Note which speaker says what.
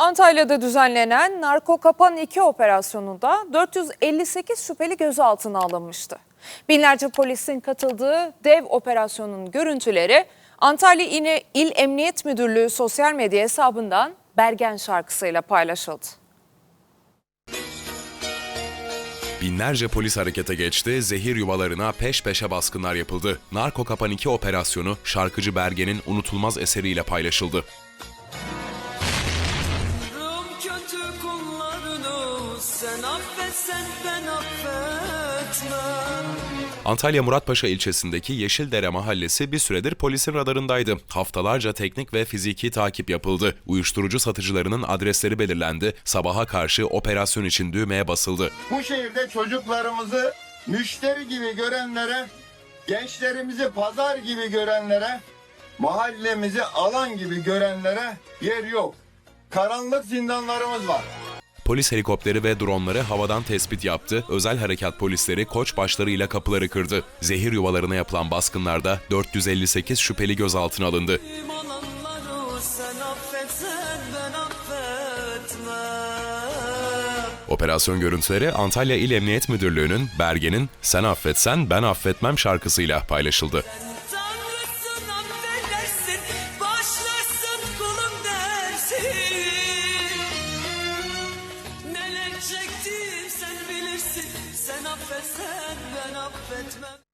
Speaker 1: Antalya'da düzenlenen Narko Kapan 2 operasyonunda 458 şüpheli gözaltına alınmıştı. Binlerce polisin katıldığı dev operasyonun görüntüleri Antalya İne İl Emniyet Müdürlüğü sosyal medya hesabından Bergen şarkısıyla paylaşıldı.
Speaker 2: Binlerce polis harekete geçti, zehir yuvalarına peş peşe baskınlar yapıldı. Narko Kapan 2 operasyonu şarkıcı Bergen'in unutulmaz eseriyle paylaşıldı.
Speaker 3: Kötü kullarını sen affetsen ben affetmem
Speaker 2: Antalya Muratpaşa ilçesindeki Yeşildere mahallesi bir süredir polisin radarındaydı. Haftalarca teknik ve fiziki takip yapıldı. Uyuşturucu satıcılarının adresleri belirlendi. Sabaha karşı operasyon için düğmeye basıldı.
Speaker 4: Bu şehirde çocuklarımızı müşteri gibi görenlere, gençlerimizi pazar gibi görenlere, mahallemizi alan gibi görenlere yer yok. Karanlık zindanlarımız var.
Speaker 2: Polis helikopteri ve dronları havadan tespit yaptı. Özel harekat polisleri koç başlarıyla kapıları kırdı. Zehir yuvalarına yapılan baskınlarda 458 şüpheli gözaltına alındı. Operasyon görüntüleri Antalya İl Emniyet Müdürlüğü'nün Bergen'in Sen Affetsen Ben Affetmem şarkısıyla paylaşıldı.
Speaker 3: Tanrısın affedersin Başlarsın kulum dersin Sen affetsen ben affetmem